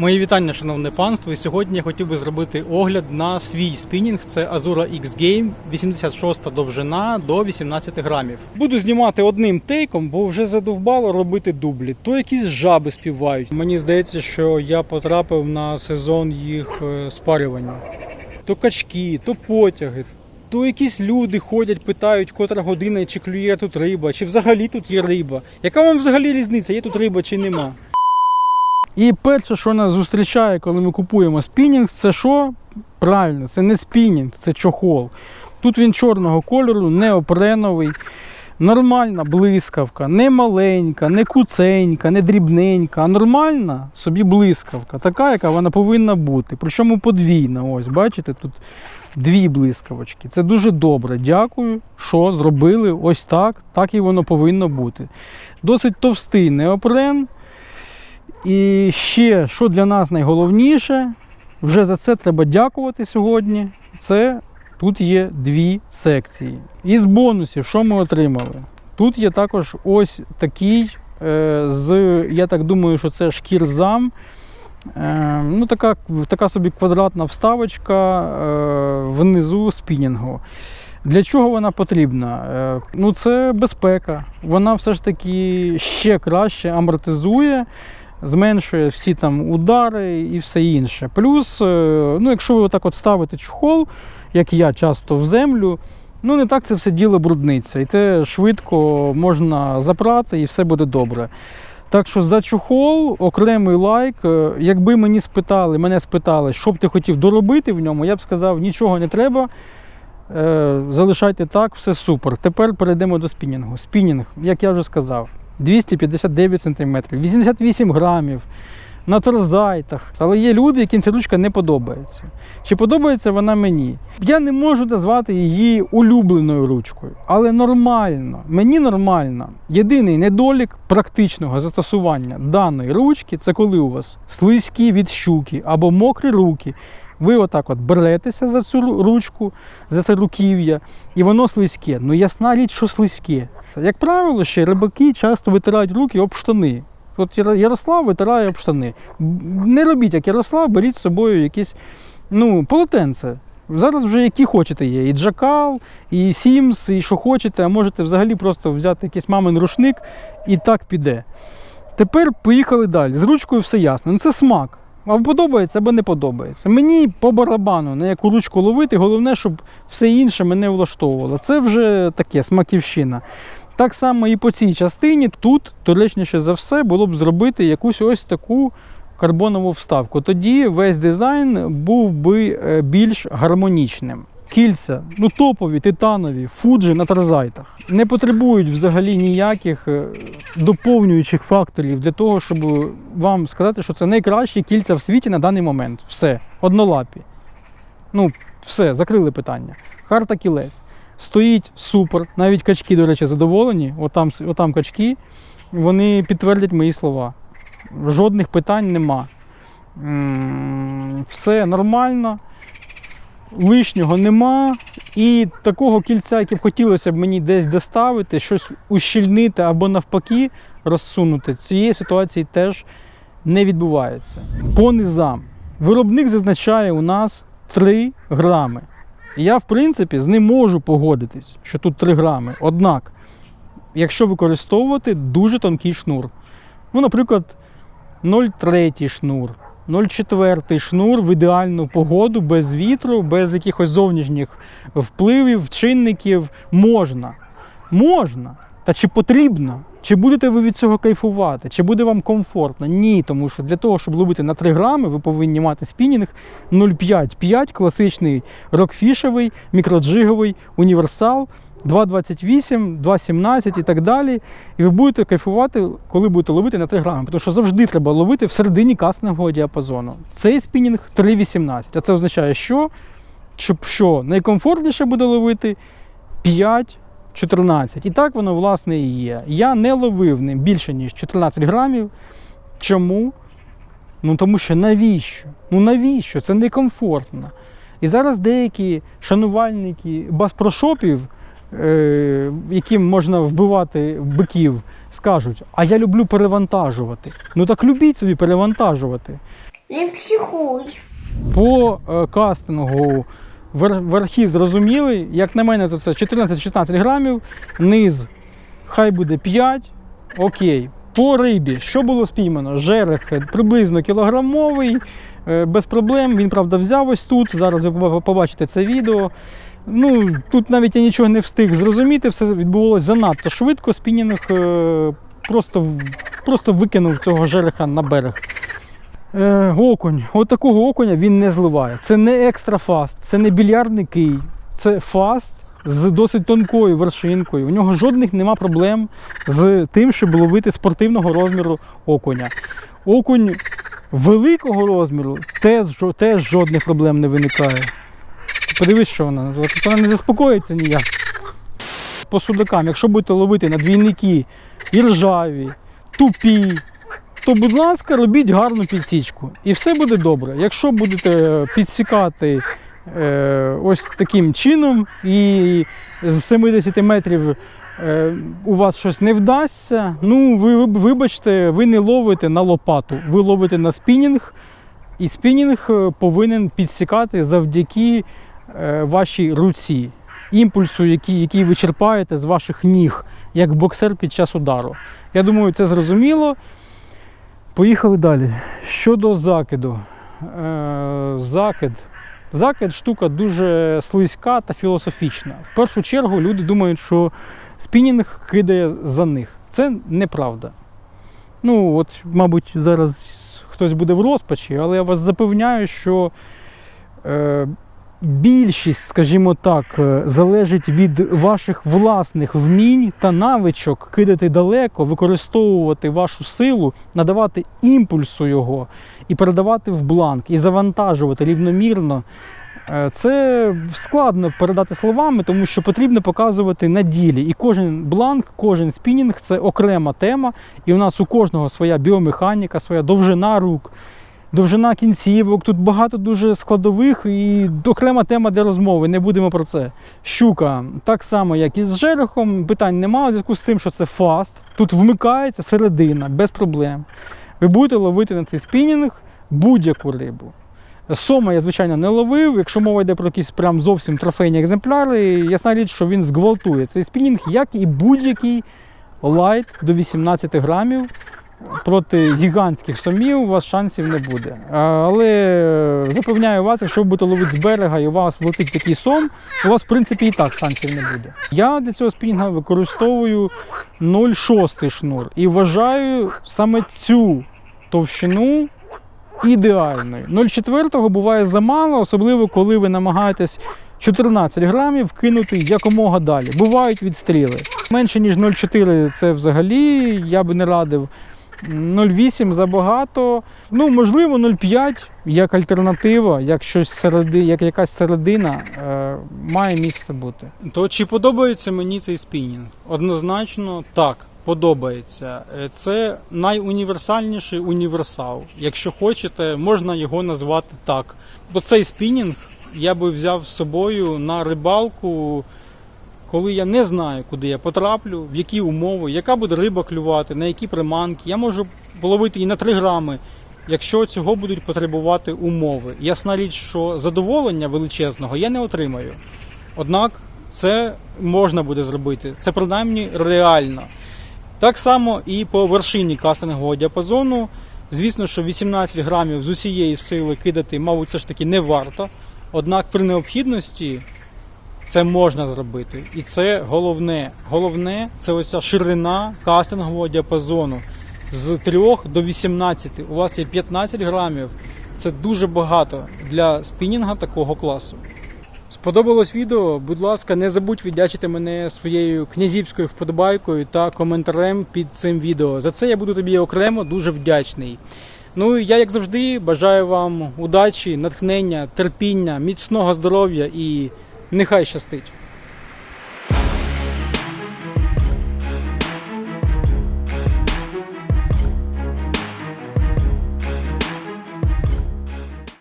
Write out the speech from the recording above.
Мої вітання, шановне панство. І сьогодні я хотів би зробити огляд на свій спінінг. Це Azura X Game, 86 довжина до 18 грамів. Буду знімати одним тейком, бо вже задовбало робити дублі. То якісь жаби співають. Мені здається, що я потрапив на сезон їх е, спарювання. То качки, то потяги. То якісь люди ходять, питають, котра година, чи клює тут риба, чи взагалі тут є риба. Яка вам взагалі різниця, є тут риба чи нема? І перше, що нас зустрічає, коли ми купуємо спінінг, це що? Правильно, це не спінінг, це чохол. Тут він чорного кольору, неопреновий, нормальна блискавка, не маленька, не куценька, не дрібненька, а нормальна собі блискавка, така, яка вона повинна бути. Причому подвійна. Ось, бачите, тут дві блискавочки. Це дуже добре. Дякую, що зробили ось так. Так і воно повинно бути. Досить товстий неопрен. І ще, що для нас найголовніше, вже за це треба дякувати сьогодні. Це тут є дві секції. Із бонусів, що ми отримали? Тут є також ось такий, е, з, я так думаю, що це шкірзам. Е, ну, така, така собі квадратна вставочка е, внизу спінінгу. Для чого вона потрібна? Ну, це безпека. Вона все ж таки ще краще амортизує зменшує всі там удари і все інше. Плюс, е, ну, якщо ви отак от ставите чохол, як я часто в землю, ну не так це все діло брудниться. І це швидко можна запрати і все буде добре. Так що за чохол окремий лайк. Е, Якби мені спитали, мене спитали, що б ти хотів доробити в ньому, я б сказав, нічого не треба. Е, Залишайте так, все супер. Тепер перейдемо до спінінгу. Спінінг, як я вже сказав, 259 см, 88 грамів, на торзайтах. Але є люди, яким ця ручка не подобається. Чи подобається вона мені? Я не можу назвати її улюбленою ручкою, але нормально, мені нормально. Єдиний недолік практичного застосування даної ручки це коли у вас слизькі від щуки або мокрі руки. Ви отак от беретеся за цю ручку, за це руків'я, і воно слизьке. Ну ясна річ, що слизьке. Як правило, ще рибаки часто витирають руки об штани. От Ярослав витирає об штани. Не робіть, як Ярослав, беріть з собою якісь ну, полотенце. Зараз вже які хочете є. І джакал, і Сімс, і що хочете, а можете взагалі просто взяти якийсь мамин рушник і так піде. Тепер поїхали далі. З ручкою все ясно. Ну це смак. Або подобається, або не подобається. Мені по барабану на яку ручку ловити, головне, щоб все інше мене влаштовувало. Це вже таке смаківщина. Так само і по цій частині тут доречніше за все було б зробити якусь ось таку карбонову вставку. Тоді весь дизайн був би е, більш гармонічним. Кільця, ну топові, титанові, фуджі на тарзайтах. Не потребують взагалі ніяких е, доповнюючих факторів для того, щоб вам сказати, що це найкращі кільця в світі на даний момент. Все, однолапі. Ну, все, закрили питання. Харта кілець. Стоїть супер. Навіть качки, до речі, задоволені. Отам, отам качки. Вони підтвердять мої слова. Жодних питань нема. Все нормально, лишнього нема. І такого кільця, яке б хотілося б мені десь доставити, щось ущільнити або навпаки розсунути, цієї ситуації теж не відбувається. По низам. Виробник зазначає у нас 3 грами. Я, в принципі, з ним можу погодитись, що тут 3 грами. Однак, якщо використовувати дуже тонкий шнур, ну, наприклад, 0,3 шнур, 0,4 шнур в ідеальну погоду, без вітру, без якихось зовнішніх впливів, чинників, можна. Можна. Та чи потрібно? Чи будете ви від цього кайфувати? Чи буде вам комфортно? Ні, тому що для того, щоб ловити на 3 грами, ви повинні мати спінінг 0,5-5, класичний рокфішевий, мікроджиговий, універсал, 2,28, 2,17 і так далі. І ви будете кайфувати, коли будете ловити на 3 грами. Тому що завжди треба ловити в середині кастингового діапазону. Цей спінінг 3,18. А це означає, що? Щоб що найкомфортніше буде ловити 5. 14. І так воно, власне, і є. Я не ловив ним більше, ніж 14 грамів. Чому? Ну тому що навіщо? Ну навіщо? Це некомфортно. І зараз деякі шанувальники баспрошопів, яким можна вбивати биків, скажуть: а я люблю перевантажувати. Ну так любіть собі перевантажувати. Не психуй. По е, кастингу вер- верхи зрозуміли. Як на мене, то це 14-16 грамів, низ хай буде 5. Окей. По рибі, що було спіймано? Жерех е, приблизно кілограмовий, е, без проблем. Він, правда, взяв ось тут. Зараз ви побачите це відео. Ну, тут навіть я нічого не встиг зрозуміти, все відбувалося занадто швидко. Спінінг е, просто, просто викинув цього жереха на берег. Е, окунь. От такого окуня він не зливає. Це не екстра фаст, це не більярдний кий, це фаст з досить тонкою вершинкою. У нього жодних нема проблем з тим, щоб ловити спортивного розміру окуня. Окунь великого розміру теж, теж жодних проблем не виникає. Подивись, що вона. От Вона не заспокоїться ніяк. По судакам, якщо будете ловити на двійники і ржаві, тупі, то, будь ласка, робіть гарну підсічку. І все буде добре. Якщо будете підсікати е, ось таким чином, і з 70 метрів е, у вас щось не вдасться, ну ви вибачте, ви не ловите на лопату, ви ловите на спінінг, і спінінг е, повинен підсікати завдяки вашій руці, імпульсу, який, який ви черпаєте з ваших ніг, як боксер під час удару. Я думаю, це зрозуміло. Поїхали далі. Щодо закиду. Е, закид. Закид штука дуже слизька та філософічна. В першу чергу люди думають, що спінінг кидає за них. Це неправда. Ну, от, мабуть, зараз хтось буде в розпачі, але я вас запевняю, що е, більшість, скажімо так, е, залежить від ваших власних вмінь та навичок кидати далеко, використовувати вашу силу, надавати імпульсу його і передавати в бланк, і завантажувати рівномірно. Е, Це складно передати словами, тому що потрібно показувати на ділі. І кожен бланк, кожен спінінг це окрема тема. І у нас у кожного своя біомеханіка, своя довжина рук, довжина кінцівок. Тут багато дуже складових і окрема тема для розмови. Не будемо про це. Щука так само, як і з жерехом. Питань немає у зв'язку з тим, що це фаст. Тут вмикається середина без проблем. Ви будете ловити на цей спінінг будь-яку рибу. Сома я, звичайно, не ловив. Якщо мова йде про якісь прям зовсім трофейні екземпляри, ясна річ, що він зґвалтує цей спінінг, як і будь-який лайт до 18 грамів. Проти гігантських сомів у вас шансів не буде. Але запевняю вас, якщо ви будете ловити з берега і у вас влетить такий сом, у вас, в принципі, і так шансів не буде. Я для цього спінінга використовую 0,6 шнур і вважаю саме цю товщину ідеальною. 0,4 буває замало, особливо коли ви намагаєтесь 14 грамів кинути якомога далі. Бувають відстріли. Менше ніж 0,4 це взагалі я би не радив. 0,8 забагато. Ну, можливо, 0,5 як альтернатива, як щось середи, як якась середина е, має місце бути. То чи подобається мені цей спінінг? Однозначно так. Подобається. Е, Це найуніверсальніший універсал. Якщо хочете, можна його назвати так. Бо цей спінінг я би взяв з собою на рибалку, коли я не знаю, куди я потраплю, в які умови, яка буде риба клювати, на які приманки. Я можу половити і на 3 грами, якщо цього будуть потребувати умови. Ясна річ, що задоволення величезного я не отримаю. Однак це можна буде зробити. Це принаймні реально. Так само і по вершині кастингового діапазону. Звісно, що 18 грамів з усієї сили кидати, мабуть, все ж таки не варто. Однак при необхідності це можна зробити. І це головне. Головне це оця ширина кастингового діапазону. З 3 до 18. У вас є 15 грамів. Це дуже багато для спінінга такого класу. Сподобалось відео? Будь ласка, не забудь віддячити мене своєю князівською вподобайкою та коментарем під цим відео. За це я буду тобі окремо дуже вдячний. Ну і я, як завжди, бажаю вам удачі, натхнення, терпіння, міцного здоров'я і нехай щастить.